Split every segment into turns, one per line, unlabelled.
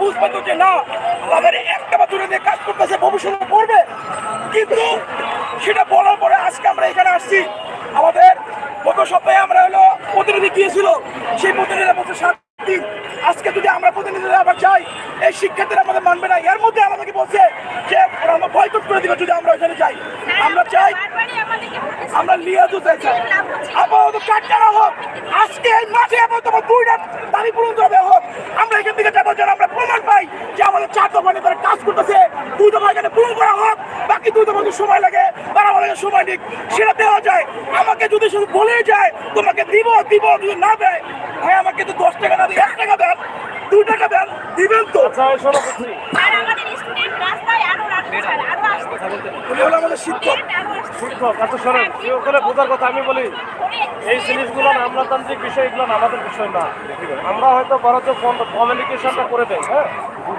বুঝবে তো যে না, আমাদের একটা বা দিয়ে কাজ করতেছে, ভবিষ্যতে করবে। কিন্তু সেটা বলার পরে আজকে আমরা এখানে আসছি। আমাদের গত সপ্তাহে আমরা হলো প্রতিনিধি গিয়েছিল সেই প্রতিনিধি বলছে, সাত দিন। আজকে যদি আমরা প্রতিনিধিরা আবার যাই, এই শিক্ষার্থীরা আমাদের মানবে না। এর মধ্যে আমাদেরকে বলছে যে আমরা বয়কট করে দিবে যদি আমরা ওখানে যাই। আমরা চাই, আমরা লিয়াজু চাই। আপাতত কাটকারা হোক। আজকে এই মাঠে আপাতত দুইটা দাবি পূরণ করবে হোক আমরা এখান থেকে যাব যেন আমরা প্রমাণ পাই যে আমাদের চার দফা তারা কাজ করতেছে দুই দফা এখানে পূরণ করা হোক বাকি দুই দফা যদি সময় লাগে তারা আমাদের সময় নিক সেটা দেওয়া যায়। আমাকে যদি শুধু বলে যায় তোমাকে দিব দিব যদি না দেয় ভাই আমাকে তো দশ টাকা না দিয়ে এক টাকা দেন দুই টাকা দেন দিবেন তো।
আচ্ছা
উনি হলো আমাদের শিক্ষক।
শিক্ষক আচ্ছা শোনেন ওখানে বোঝার কথা আমি বলি এই জিনিসগুলো না আমলাতান্ত্রিক বিষয় এগুলো আমাদের বিষয় না। আমরা হয়তো বরঞ্চ কমিউনিকেশনটা করে দেয় হ্যাঁ?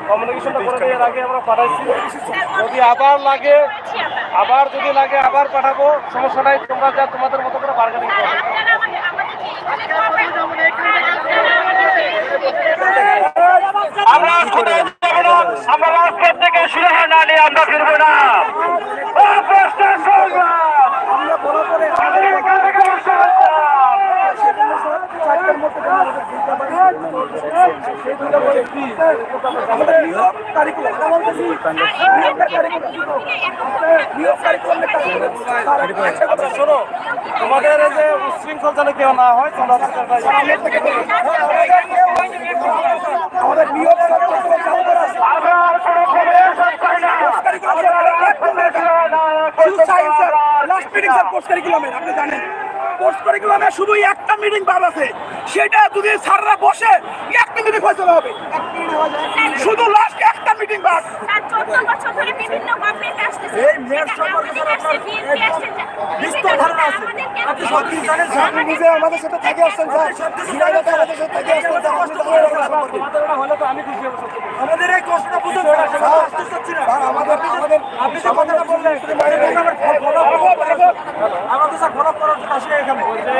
কমিউনিকেশনটা করে দেওয়ার আগে আমরা পাঠাইছি। যদি আবার লাগে আবার যদি লাগে আবার পাঠাবো সমস্যা নাই তোমরা যা তোমাদের মতো করে বার্গেনিং করো। আমরা আমরা রাজপথ থেকে শুরু হয় না আমরা ফিরবো না ও প্রশ্নের সংগ্রাম!
আমরা বলার পরে
আমাদের এখান থেকে সংগ্রাম!
চারটার মধ্যে যেন আমাদের দুইটা বাড়ি সেই দুইটা বাড়ি কি? আমাদের নিয়োগ কারিকুলাম নিয়োগের কারিকুলাম নিয়োগ কারিকুলামের কাজ করে। তার একটা কথা
আচ্ছা শোনো তোমাদের এই যে উচ্ছৃঙ্খল যেন কেউ না হয় তোমরা।
আমাদের নিয়োগ লাস্ট আপনি জানেন কোর্স কারিকুলামে শুধু একটা মিটিং বাদ আছে। সেটা যদি স্যাররা বসে একটা মিটিং ফয়সলা হবে। শুধু লাস্ট একটা মিটিং বাদ।
এই মেয়ের সম্পর্কে বিস্তর ধারণা আছে। আপনি সব কিছু জানেন স্যার
নিজে আমাদের সাথে থেকে আসছেন স্যার। সাথে থেকে আসছেন।
আমাদের স্যার, আসতে চাচ্ছি না।
স্যার, আমাদের আমাদের
আপনি যে কথাটা বললেন আমরা তো স্যার ফলো করার জন্য আসি এখানে।
ওদের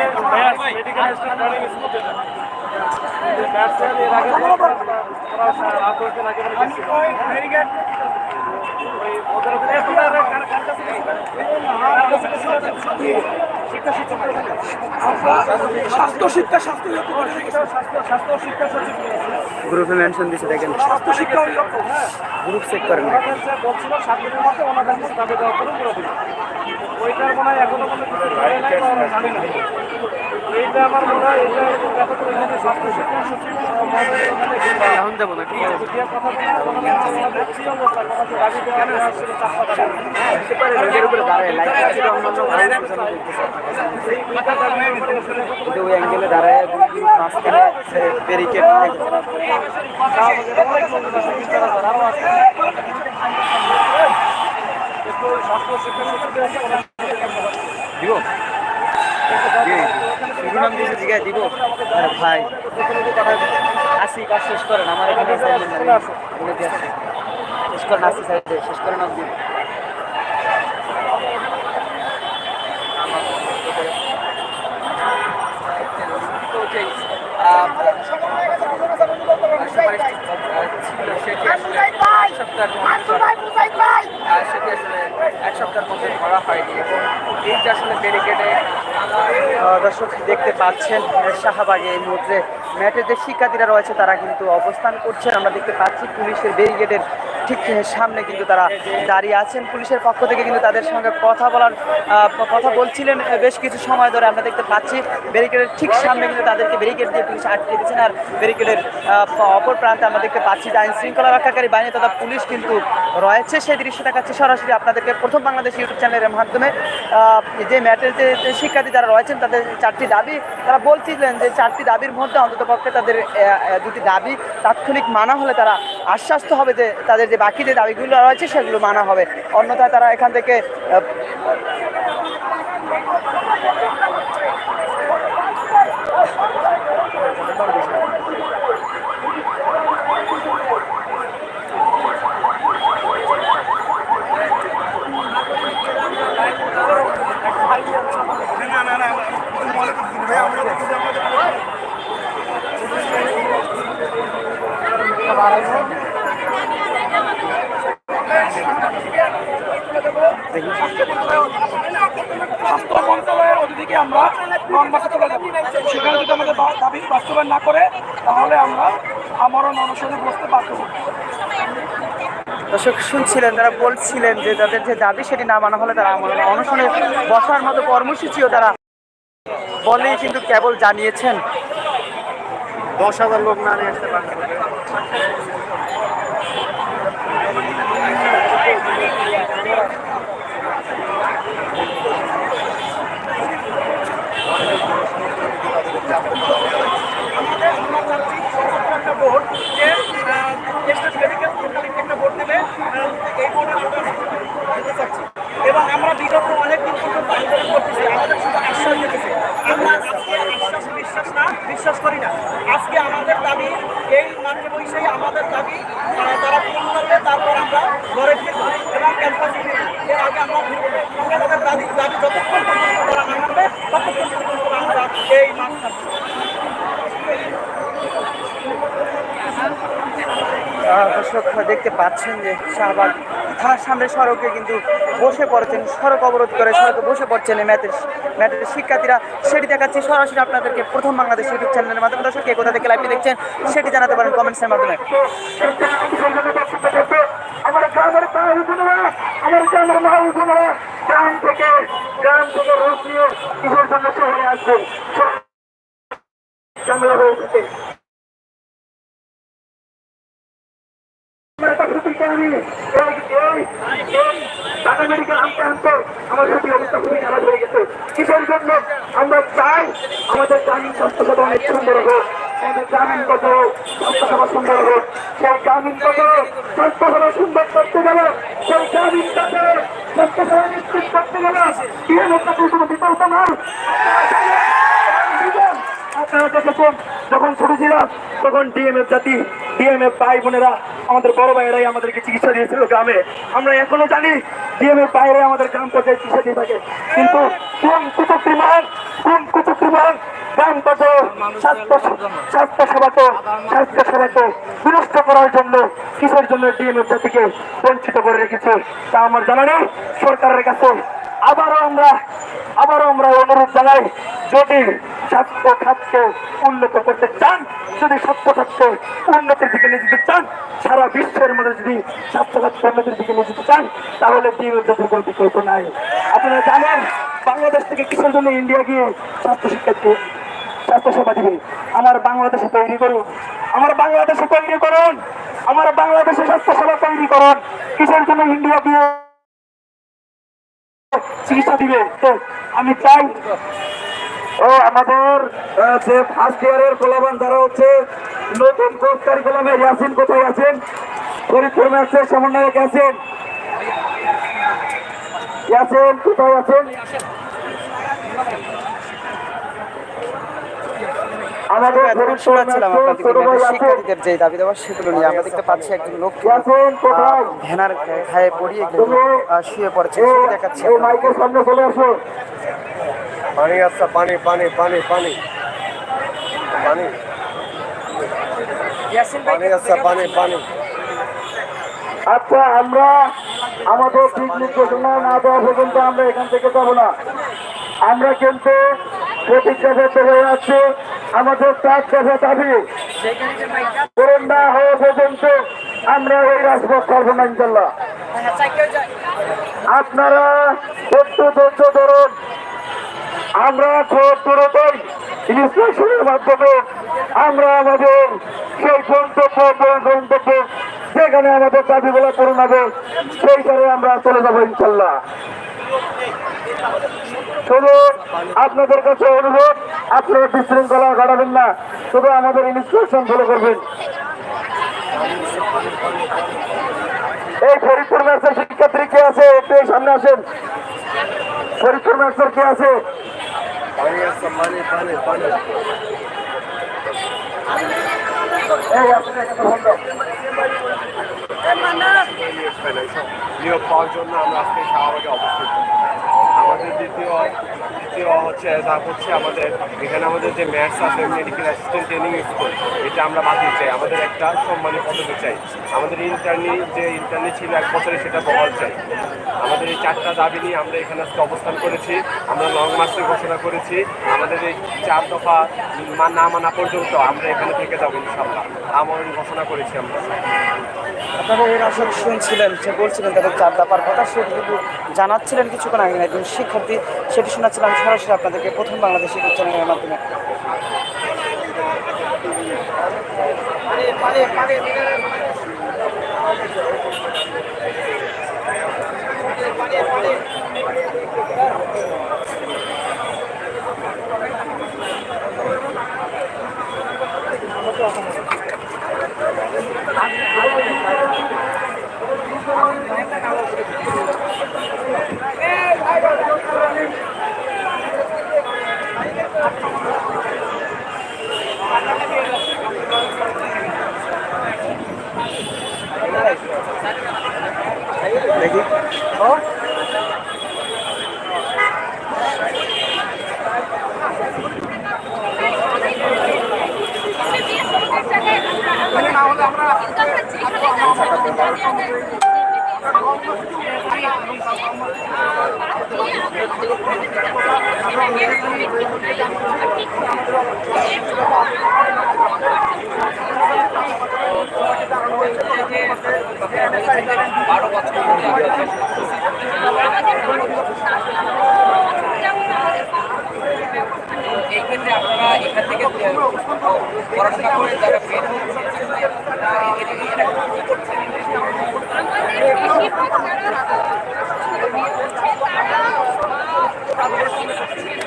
স্বাস্থ্য শিক্ষা স্বাস্থ্য।
স্বাস্থ্য শিক্ষা সচিব
গ্রুপে
স্বাস্থ্য শিক্ষা
গ্রুপ চেক
ওইটার মনে হয় এখনও কোনো কিছু জানি না এইটা আমার মনে হয় এটা ব্যাপার এখানে স্বাস্থ্য শিক্ষা সচিব।
এখন যাব দাঁড়ায় আছে
দাবি
নাম দিয়েছে জিগায় দিব আরে শেষ করেন আমার এখানে। শেষ করেন আসি সাইডে শেষ করেন অব্দি আর সেটি আসলে এক সপ্তাহের মধ্যে ধরা হয়নি। এবং যে আসলে ব্যারিকেডে দর্শক দেখতে পাচ্ছেন, শাহবাগে এই মুহূর্তে ম্যাটের যে শিক্ষার্থীরা রয়েছে, তারা কিন্তু অবস্থান করছেন। আমরা দেখতে পাচ্ছি পুলিশের ব্যারিকেডের ঠিক সামনে কিন্তু তারা দাঁড়িয়ে আছেন। পুলিশের পক্ষ থেকে কিন্তু তাদের সঙ্গে কথা বলার কথা বলছিলেন। বেশ কিছু সময় ধরে আমরা দেখতে পাচ্ছি, ব্যারিকেডের ঠিক সামনে কিন্তু তাদেরকে ব্যারিকেড দিয়ে পুলিশ আটকে দিয়েছেন। আর ব্যারিকেডের অপর প্রান্তে আমরা দেখতে পাচ্ছি যে আইন শৃঙ্খলা রক্ষাকারী বাহিনী তথা পুলিশ কিন্তু রয়েছে। সেই দৃশ্য দেখাচ্ছে সরাসরি আপনাদেরকে প্রথম বাংলাদেশ ইউটিউব চ্যানেলের মাধ্যমে। যে ম্যাটের যে শিক্ষার্থী যারা রয়েছেন, তাদের চারটি দাবি, তারা বলছিলেন যে চারটি দাবির মধ্যে অন্তত পক্ষে তাদের দুটি দাবি তাৎক্ষণিক মানা হলে তারা আশ্বাস্ত হবে যে তাদের যে বাকি যে দাবিগুলো রয়েছে সেগুলো মানা হবে। অন্যথায় তারা এখান থেকে আহ,
আমরা
স্বাস্থ্য মন্ত্রণালয়ের অতিথিকে আমরা নর্মাসে চলে যাব সেখানে যদি আমাদের দাবি বাস্তবায়ন না করে তাহলে আমরা অনশনে বসতে বাধ্য হব।
দর্শক শুনছিলেন তারা বলছিলেন যে তাদের যে দাবি সেটি না মানা হলে তারা আমরণ অনশনে বসার মতো কর্মসূচিও তারা বলে কিন্তু কেবল জানিয়েছেন।
দশ হাজার লোক না নিয়ে আসতে পারবে।
একটা বোর্ড যে স্টেট মেডিকেল লোকালিটি একটা বোর্ড দেবে আমরা চাচ্ছি পর্যন্ত আন্দোলন করতেছি আমাদের আজকে আশ্বাস বিশ্বাস না বিশ্বাস করি না আজকে আমাদের দাবি এই মাঠে বসেই আমাদের দাবি তারা পূরণ করবে তারপর আমরা ঘরে ফিরবো এবং ক্যাম্পাসে ফিরবো এর আগে আমরা ফিরবো। আমাদের দাবি দাবি যতক্ষণ পর্যন্ত তারা না মানবে ততক্ষণ পর্যন্ত আমরা এই মাঠ থাকব
আহ, দর্শক দেখতে পাচ্ছেন যে শাহবাগ থানার সামনে সড়কে কিন্তু বসে পড়েছেন, সড়ক অবরোধ করে সড়কে বসে পড়ছেন ম্যাথের ম্যাথের শিক্ষার্থীরা। সেটি দেখাচ্ছি সরাসরি আপনাদেরকে প্রথম বাংলাদেশ ইউটিউব চ্যানেলের মাধ্যমে। দর্শক, কে কোথা থেকে লাইভটি দেখছেন সেটি জানাতে পারেন কমেন্টসের মাধ্যমে।
আমার গ্রামের গ্রাম থেকে গ্রাম থেকে শহরে আনতে আনতে অবস্থা খুবই খারাপ হয়ে কিসের জন্য আমরা চাই আমাদের গ্রামীণ স্বাস্থ্যসেবা অনেক সুন্দর হোক আমাদের গ্রামীণ কত স্বাস্থ্যসেবা সুন্দর হোক সেই গ্রামীণ কত স্বাস্থ্যসেবা সুন্দর করতে গেলে সেই গ্রামীণ কাছে স্বাস্থ্যসেবা নিশ্চিত করতে গেলে হলো তাদের কোনো বিকল্প নয় যখন ছোট ছিলাম, তখন ডিএমএফ জাতি ডিএমএফ ভাই বোনেরা আমাদের বড় ভাইয়েরাই আমাদেরকে চিকিৎসা দিয়েছিল গ্রামে। আমরা এখনও জানি ডিএমএফ বাইরে আমাদের গ্রাম পর্যায়ে চিকিৎসা দিয়ে থাকে। কিন্তু কোন কুচক্রিমান কোন কুচক্রিমান করার জন্য কিসের জন্য ডিএমএফ জাতিকে বঞ্চিত করে রেখেছে তা আমার জানা নেই। সরকারের কাছে আবারও আমরা আবারও আমরা অনুরোধ জানাই, যদি স্বাস্থ্য খাতকে উন্নত করতে চান, যদি স্বাস্থ্য খাতকে উন্নতির দিকে নিয়ে যেতে চান, সারা বিশ্বের মধ্যে যদি স্বাস্থ্য খাতকে উন্নতির দিকে নিয়ে যেতে চান, তাহলে দ্বিতীয় কোনো বিকল্প নাই। আপনারা জানেন, বাংলাদেশ থেকে কিসের জন্য ইন্ডিয়া গিয়ে স্বাস্থ্য শিক্ষাকে স্বাস্থ্যসেবা দিবে। আমার বাংলাদেশে তৈরি করুন। আমার বাংলাদেশে তৈরি করুন। আমার বাংলাদেশে স্বাস্থ্যসেবা তৈরি করুন। কিসের জন্য ইন্ডিয়া গিয়ে চিকিৎসা দিবে। আমি চাই, ও আমাদের যে ফার্স্ট ইয়ারের কোলাবান যারা হচ্ছে, নতুন কোর্স কারিকুলামে ইয়াসিন কোথায় আছেন? ফরিদপুর ম্যাচের সমন্বয়ক আছেন? ইয়াসিন কোথায় আছেন? আমাদের
শোনাচ্ছিলাম আপনাদেরকে শিক্ষার্থীদের যে দাবি দেওয়া সেগুলো নিয়ে। আমরা দেখতে পাচ্ছি একজন লোক খায়ে পড়িয়ে শুয়ে পড়েছে।
এই
সেটি দেখাচ্ছি
মাইকের সামনে চলে আসো।
পানি আসছে পানি পানি পানি পানি। পানি। পানি আসছে পানি পানি।
আচ্ছা আমরা আমাদের ঠিক নির্দেশনা না দেওয়া পর্যন্ত আমরা এখান থেকে যাব না। আমরা কিন্তু প্রতিজ্ঞাবদ্ধ হয়ে আছি। আমাদের চার দফা দাবি পূরণ না হওয়া পর্যন্ত আমরা ওই রাজপথ ছাড়বো না, ইনশাল্লাহ। আপনারা একটু ধৈর্য ধরুন। আমরা খুব দ্রুতই ইনস্ট্রাকশনের মাধ্যমে আমরা আমাদের সেই গন্তব্য গন্তব্য যেখানে আমাদের দাবিগুলো পূরণ হবে সেইখানে আমরা চলে যাব ইনশাল্লাহ। শুধু আপনাদের কাছে অনুরোধ আপনারা বিশৃঙ্খলা ঘটাবেন না, শুধু আমাদের ইনস্ট্রাকশন ফলো করবেন। এই ফরিদপুর ম্যাচের শিক্ষার্থী কে আছে? একটু সামনে আসেন। ফরিদপুর ম্যাচের কে আছে?
আমাদের দ্বিতীয় দ্বিতীয় হচ্ছে, যা হচ্ছে আমাদের, এখানে আমাদের যে ম্যাথস আছে মেডিকেল অ্যাসিস্ট্যান্ট ট্রেনিং স্কুল এটা আমরা বাতিল চাই। আমাদের একটা সম্মানী পদ্ধতি চাই। আমাদের ইন্টারনি যে ইন্টারনি ছিল এক বছরে, সেটা বহাল চাই। আমাদের এই চারটা দাবি নিয়ে আমরা এখানে আজকে অবস্থান করেছি। আমরা লং মার্চের ঘোষণা করেছি। আমাদের এই চার দফা না মানা পর্যন্ত আমরা এখানে থেকে যাব ইনশাল্লাহ আমরণ ঘোষণা করেছি আমরা।
আপনারা এর আসলে শুনছিলেন, যে বলছিলেন তাদের চার দাপার কথা, সেটি কিন্তু জানাচ্ছিলেন কিছুক্ষণ আগে একজন শিক্ষার্থী। সেটি শোনাচ্ছিলাম সরাসরি আপনাদেরকে প্রথম বাংলাদেশ ইউটিউব চ্যানেলের মাধ্যমে।
এই ক্ষেত্রে আপনারা এখান থেকে পড়াশোনা করে যারা বের তারা এটা কি করছেন
আমাদের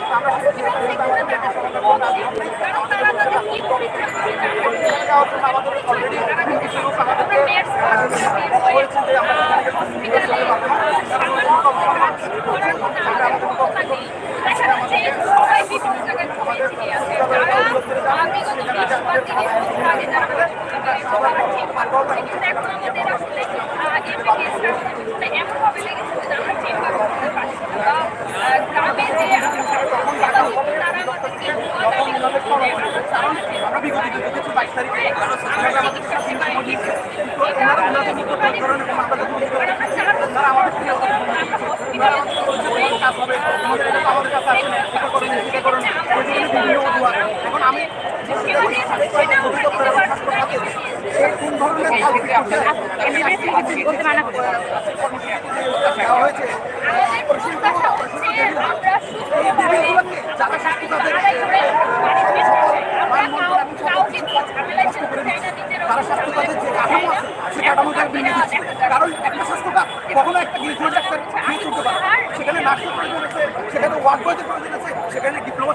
গ্রামে যে এখন আমি বলতে মানা হয়েছে
তারা স্বাস্থ্য তাদের যে কাঠামো সেখানে নার্সের প্রয়োজন আছে সেখানে ওয়ার্ড বয়দের প্রয়োজন আছে সেখানে ডিপ্লোমা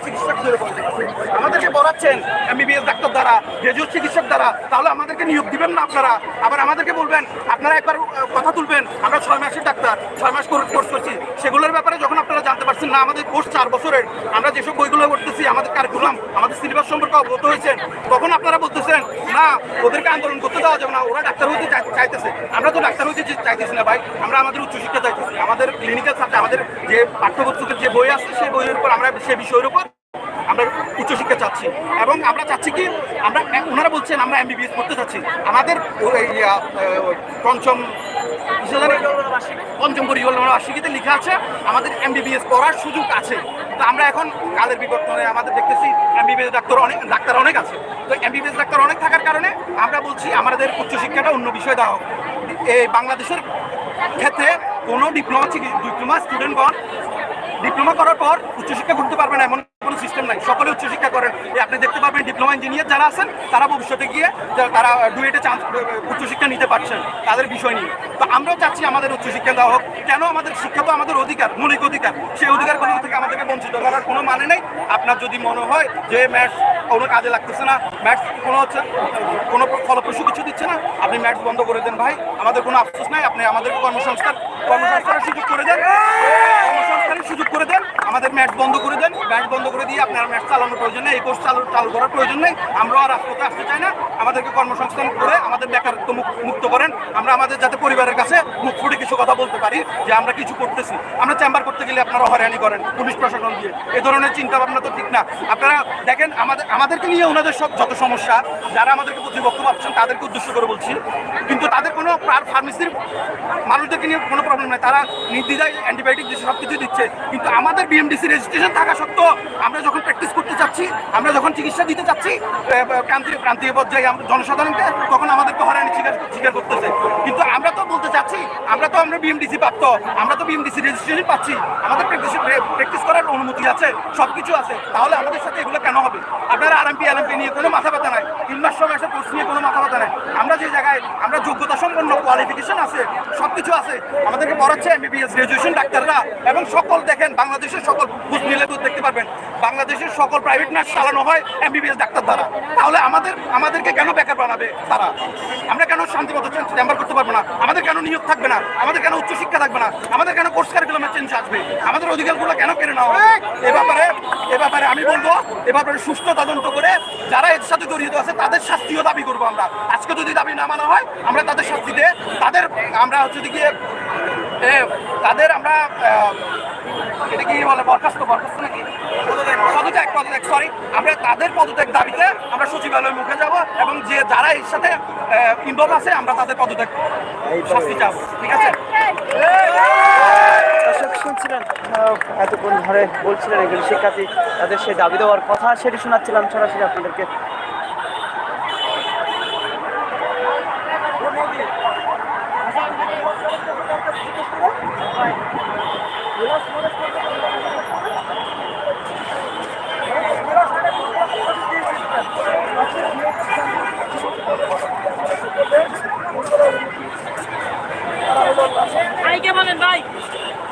আমাদেরকে বলাচ্ছেন এমবিবিএস ডাক্তার দ্বারা গ্রাজুয়েট চিকিৎসক দ্বারা, তাহলে আমাদেরকে নিয়োগ দিবেন না আপনারা। আবার আমাদেরকে বলবেন, আপনারা একবার কথা তুলবেন, আমরা ছয় মাসের ডাক্তার, ছয় মাস করে, কোর্স করছি। সেগুলোর ব্যাপারে যখন জানতে পারছেন না, আমাদের কোর্স চার বছরের। আমরা যেসব বইগুলো করতেছি আমাদের কারিকুলাম আমাদের সিলেবাস সম্পর্কে অবগত হয়েছেন তখন আপনারা বলতেছেন, না, ওদেরকে আন্দোলন করতে দেওয়া যাবে না, ওরা ডাক্তার হইতে চাইতেছে। আমরা তো ডাক্তার হইতে চাইতেছি না ভাই, আমরা আমাদের উচ্চশিক্ষা চাইতেছি। আমাদের ক্লিনিক্যাল সাবজেক্ট আমাদের যে পাঠ্যপুস্তকের যে বই আছে, সেই বইয়ের উপর আমরা, সে বিষয়ের উপর আমরা উচ্চশিক্ষা চাচ্ছি। এবং আমরা চাচ্ছি কি, আমরা ওনারা বলছেন, আমরা এমবিবিএস করতে চাচ্ছি। আমাদের পঞ্চম? পঞ্চম পরিকল্পনা বার্ষিকীতে লেখা আছে, আমাদের এমবিবিএস পড়ার সুযোগ আছে। তো আমরা এখন কালের বিবর্তনে আমাদের দেখতেছি এমবিবিএস ডাক্তার অনেক ডাক্তার অনেক আছে। তো এমবিবিএস ডাক্তার অনেক থাকার কারণে আমরা বলছি আমাদের উচ্চশিক্ষাটা অন্য বিষয় দেওয়া হোক। এই বাংলাদেশের ক্ষেত্রে কোনো ডিপ্লোমা ডিপ্লোমা স্টুডেন্টগণ ডিপ্লোমা করার পর উচ্চশিক্ষা করতে পারবে না, এমন নাই সকলে উচ্চশিক্ষা করেন। আপনি দেখতে পাবেন ডিপ্লোমা ইঞ্জিনিয়ার যারা আছেন, তারা ভবিষ্যতে গিয়ে তারা ডুয়েটে চান্স উচ্চশিক্ষা নিতে পারছেন তাদের বিষয় নিয়ে। তো আমরাও চাচ্ছি আমাদের উচ্চশিক্ষা দেওয়া হোক। কেন আমাদের শিক্ষা তো আমাদের অধিকার, মৌলিক অধিকার? সেই অধিকারগুলো থেকে আমাদেরকে বঞ্চিত করার কোনো মানে নেই। আপনার যদি মনে হয় যে ম্যাথস কোনো কাজে লাগতেছে না ম্যাথস কোনো হচ্ছে, কোনো ফলপ্রসূ কিছু দিচ্ছে না, আপনি ম্যাথস বন্ধ করে দেন ভাই। আমাদের কোনো আফসোস নাই, আপনি আমাদের কর্মসংস্থান, কর্মসংস্থানের সুযোগ করে দেন। কর্মসংস্থানের সুযোগ করে দেন। আমাদের ম্যাচ বন্ধ করে দেন। ম্যাচ বন্ধ করে দিয়ে আপনার ম্যাচ চালানোর প্রয়োজন নেই, এই কোর্স চালু চালু করার প্রয়োজন নেই। আমরাও রাজপথে আসতে চাই না। আমাদেরকে কর্মসংস্থান করে আমাদের বেকারত্ব মুক- মুক্ত করেন। আমরা আমাদের যাতে পরিবারের কাছে মুখ ফুটে কিছু কথা বলতে পারি, যে আমরা কিছু করতেছি। আমরা চেম্বার করতে গেলে আপনারা হয়রানি করেন পুলিশ প্রশাসন দিয়ে। এই ধরনের চিন্তা ভাবনা তো ঠিক না। আপনারা দেখেন, আমাদের আমাদেরকে নিয়ে ওনাদের সব যত সমস্যা, যারা আমাদেরকে প্রতিপক্ষ ভাবছেন তাদেরকে উদ্দেশ্য করে বলছি। কিন্তু তাদের কোনো ফার্মেসির মানুষদেরকে নিয়ে কোনো প্রবলেম নেই। তারা নির্দ্বিধায় অ্যান্টিবায়োটিক সব কিছু দিচ্ছে। কিন্তু আমাদের বিএমডিসি রেজিস্ট্রেশন থাকা সত্ত্বেও আমরা যখন প্র্যাকটিস করতে চাচ্ছি, আমরা যখন চিকিৎসা দিতে চাচ্ছি প্রান্তীয় প্রান্তীয় পর্যায়ে আমরা জনসাধারণকে, তখন আমাদেরকে হয়রানি স্বীকার স্বীকার করতেছে। কিন্তু আমরা তো বলতে চাচ্ছি, আমরা তো আমরা বিএমডিসি প্রাপ্ত, আমরা তো বিএমডিসি রেজিস্ট্রেশন পাচ্ছি। আমাদের প্র্যাকটিস প্র্যাকটিস করার অনুমতি আছে? সব কিছু আছে। তাহলে আমাদের সাথে এগুলো কেন হবে? আপনারা আরএমপি এলএমপি নিয়ে কোনো মাথা ব্যথা নাই। তিন মাস ছয় মাসের কোর্স নিয়ে কোনো মাথা ব্যথা নাই। আমরা যে জায়গায়, আমরা যোগ্যতা সম্পন্ন কোয়ালিফিকেশন আছে সব কিছু আছে। আমাদেরকে পড়াচ্ছে এমবিবিএস গ্রাজুয়েশন ডাক্তাররা। এবং সকল দেখেন, বাংলাদেশের সকল বুঝ নিলে তো দেখতে পারবেন। বাংলাদেশের সকল প্রাইভেট নার্স চালানো হয় এমবিবিএস ডাক্তার দ্বারা। তাহলে আমাদের, আমাদেরকে কেন বেকার বানাবে তারা? আমরা কেন শান্তিমতো চেম্বার করতে পারব না? আমাদের কেন নিয়োগ থাকবে না? আমাদের কেন উচ্চশিক্ষা থাকবে না? আমাদের কেন কোর্স কারিকুলামের চেঞ্জ আসবে? আমাদের অধিকারগুলো কেন কেড়ে নেওয়া হবে? এ ব্যাপারে এ ব্যাপারে আমি বলব এ ব্যাপারে সুষ্ঠু তদন্ত করে যারা এর সাথে জড়িত আছে তাদের শাস্তিও দাবি করব আমরা। আজকে যদি দাবি না মানা হয় আমরা তাদের শাস্তি দিয়ে তাদের আমরা হচ্ছে গিয়ে এ, তাদের আমরা এটা কি বলে বরখাস্ত বরখাস্ত নাকি? পদত্যাগ পদত্যাগ সরি আমরা তাদের পদত্যাগ দাবিতে আমরা সচিবালয়ের মুখে যাব এবং যে যারা এর সাথে ইনভলভ আছে আমরা তাদের পদত্যাগ শাস্তি চাবো। ঠিক আছে?
দর্শক শুনছিলেন এতক্ষণ ধরে বলছিলেন এগুলি শিক্ষার্থী, তাদের সেই দাবি দেওয়ার কথা সেটি শোনাচ্ছিলাম। সরাসরি আপনাদেরকে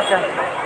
আচ্ছা